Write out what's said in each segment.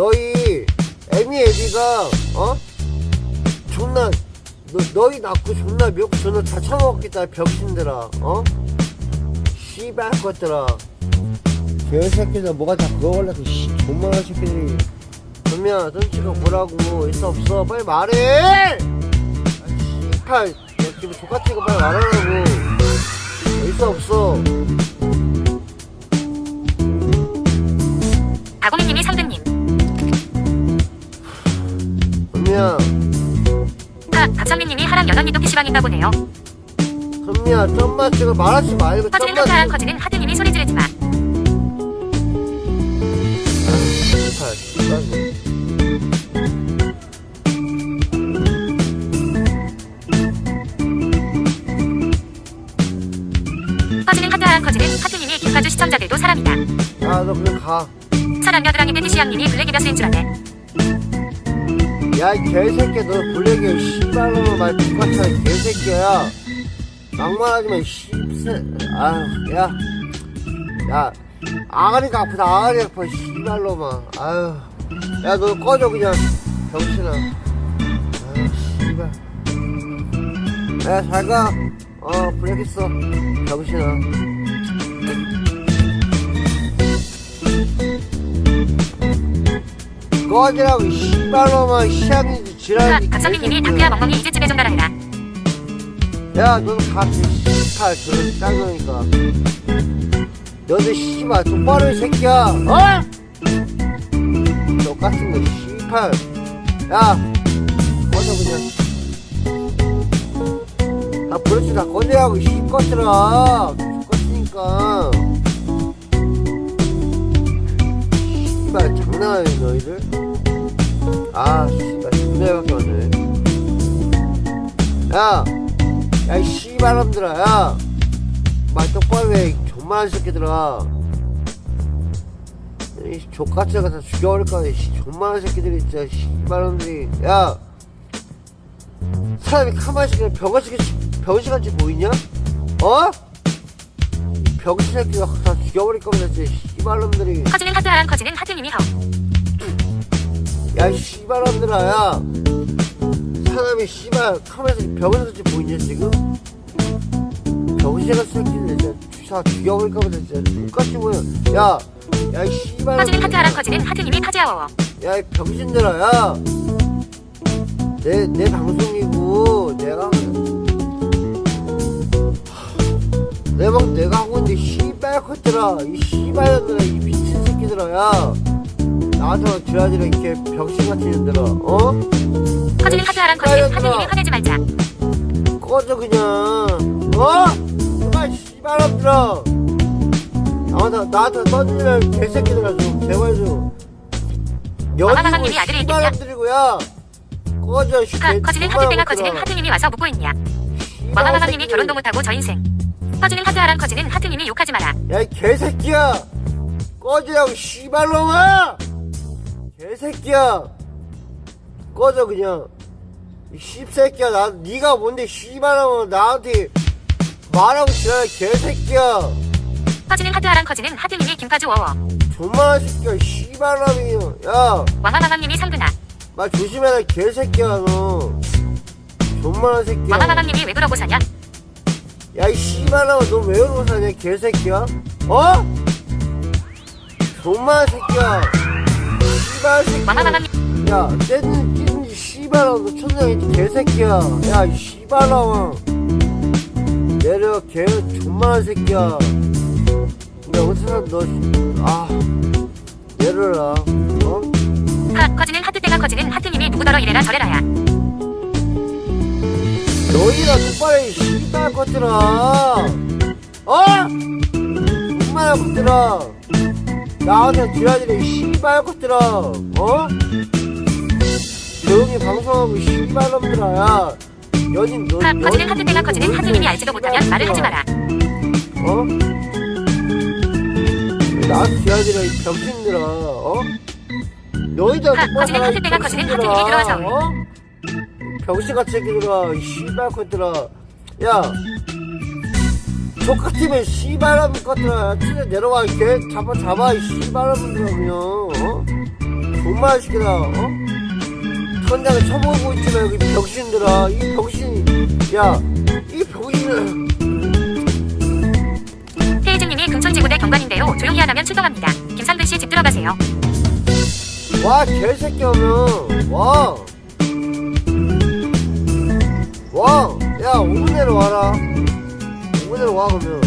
너희 애미 애비가 어? 존나 너, 너희 낳고 존나 몇 존나 다 처먹겠다 병신들아 어? 씨발 것들아. 개새끼들 뭐가 다 그거 걸려서 씨 존만한 새끼들이. 그러면 던치가 뭐라고? 있어 없어? 빨리 말해! 아 씨발. 너 지금 족같은 거 빨리 말하라고. 있어 없어? 아고미님이 선미님이 하랑 여전히도 PC방인가 보네요. 선미야 좀만 지금 말하지 말고 커지는 좀만 하트하랑 커지는 하트님이 소리 지르지 마. 씨발 커지는 하트하랑 커지는 하트님이 김가주 시청자들도 사람이다. 야너 그냥 가 설안여드랑이 패티시양님이 블랙이 벼스인 줄 아네. 야, 이 개새끼야, 너 블랙이야, 씨발로만 말 똑같아, 이 개새끼야. 막말하지 마, 이 씨새. 아유, 야. 야, 아가리가 아프다, 아가리 아파, 씨발로만. 아유. 야, 너 꺼져, 그냥. 병신아. 아유, 씨발. 야, 잘 가. 어, 블랙 있어. 병신아. 꺼지라고, 이 씨발로만, 시향이지, 하, 지랄이지. 박선미님이 개새끼야. 다크야 멍멍이 이제쯤에 좀 달아해라. 야, 너는 같이 씨발 저런 짱이니까. 너도 씨발 똑바로 이 새끼야. 어? 똑같은 거 씨발. 야, 꺼져 그냥. 아, 그렇지 다 꺼내라고 이 씨것들아. 똑같으니까. 씨발 장난하네 너희들. 아, 씨발 존나밖에 없네. 야. 야, 이 씨발놈들아, 야! 말 똑바로 해, 이 존만한 새끼들아. 이 족같이가 다 죽여버릴 거야, 이 씨, 존만한 새끼들이 진짜, 씨발놈들이. 야! 사람이 가만히 있으면 병원시간, 병원시간치 보이냐? 어? 이 병신 새끼가 다 죽여버릴 겁니다, 진짜, 씨발놈들이. 커지는 하트하랑 커지는 하트님이 하 야, 이 씨발놈들아, 야! 사람이 씨발 카메라에서 병원에서 보이냐 지금? 병신같은 새끼들 진짜 주사 죽여버릴까 보다 진짜 똑같이 보여 야! 야이 씨발 커지는 하트하랑 커지는 하트님이 카지아워. 야이 병신들아 야 내 내 방송이고 내가 내 방 내가 있는데 씨발 것들아 이 씨발년들아 이 미친 새끼들아 야 나한테 지랄지라 이렇게 병신같이 년들아 어? 커지는 하트하랑 커지는 하트님이 화내지 말자. 꺼져 그냥 어? 정말 씨발놈들아 나한테 나한테 떠들면 개새끼들아 좀 제발 좀 있겠냐? 씨발놈들이고야 꺼져 씨 하, 개- 커지는 못들어. 커지는 하트님이 와서 묻고 있냐. 씨발 새끼들. 결혼도 못하고 저 인생. 커지는 하트하랑 커지는 하트님이 욕하지 마라. 야 이 개새끼야! 꺼지라고 씨발놈아 개새끼야! 꺼져 그냥. 이 씹새끼야 나 네가 뭔데 씨발놈아 나한테 말하고 지랄 개새끼야! 커지는 하트하랑 커지는 하트님이 김가주 워워. 존만한 새끼야 씨발놈이. 야말 왕마마마님이 상근아. 조심해라 개새끼야 너. 존만한 새끼야. 왕마마마님이 왜 그러고 사냐? 야 이 씨발놈아 너왜 그러고 사냐 개새끼야 어? 존만한 새끼야 씨발 새끼야 왕마마마님 야, 쟤는 찐 씨발놈, 너 천장이 개새끼야. 야, 이 씨발놈아. 내려, 개, 존만한 새끼야. 근데 어디서 너, 아, 내려라. 어? 하, 커지는 하트때가 커지는 하트님이 누구더러 이래라 저래라야. 너희가 똑바로 해, 이 씨발 것들아. 어? 존만한 것들아. 나한테 지랄이래, 이 씨발 것들아. 어? 조용히 방송하고, 이 씨발 놈들아. 야. 연인, 너, 하, 커지는 너희- 하트 때가 커지는 하트님이 알지도 못하면 말을 하지 마라. 어? 나한테 지랄이래, 이 병신들아. 어? 너희들 하, 커지는 하트 때가 커지는 하트님이 들어와서. 어? 병신같이 새끼들아, 이 씨발 것들아. 야. 족같으면 씨발놈 것들아. 진짜 내려와, 개 잡아, 잡아, 이 씨발놈들아, 그냥, 어? 얼마나 시키다 어? 천장에 쳐먹고 있지만 여기 병신들아 이 병신 야이 병신 태희진님이 금천지구대 경관인데요. 조용히 안 하면 출동합니다. 김상근 씨 집 들어가세요. 와 개새끼 하면 와 와, 5분 내로 와라. 5분 내로 와, 그러면.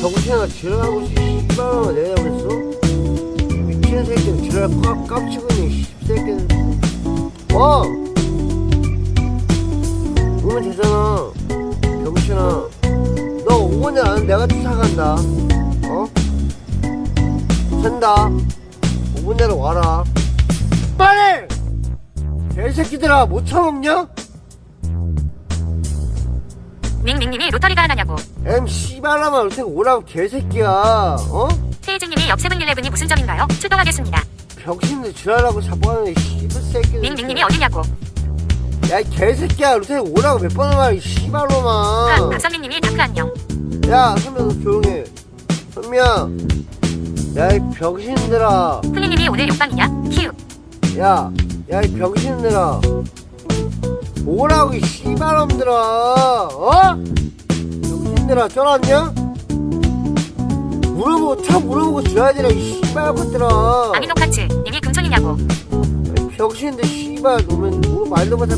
정신아, 지랄하고, 씨발로 내려오겠어? 미친 새끼는 지랄 꽉 깝치고 있네, 씨새끼는. 와! 오면 되잖아. 병신아. 너 5분 내로 안 내가 쫓아간다. 어? 산다. 5분 내로 와라. 빨리! 개새끼들아, 못 참았냐? 밍밍님이 로터리가 하나냐고. 엠 씨발라마 어떻게 오라고 개새끼야 어? 태희진님이 옆 세븐 일레븐이 무슨 점인가요? 출동하겠습니다. 병신들 지랄하고 자빠하는 씨발 새끼들 밍밍님이 어디냐고. 야 이 개새끼야 어떻게 오라고 몇 번을 말해 이 아, 씨발로마 박선민님이 다크 안녕. 야 선미야 너 조용해 선미야 야 이 병신들아 훈이님이 오늘 욕방이냐? 키읔. 야 야 이 병신들아 오라고 이 씨발놈들아 어? 병신들아 쫄았냐? 물어보고 차 물어보고 줘야 되나 이 씨발 것들아 아미노카츠 님이 금촌이냐고. 병신인데 씨발 놈은 뭐 말도 못할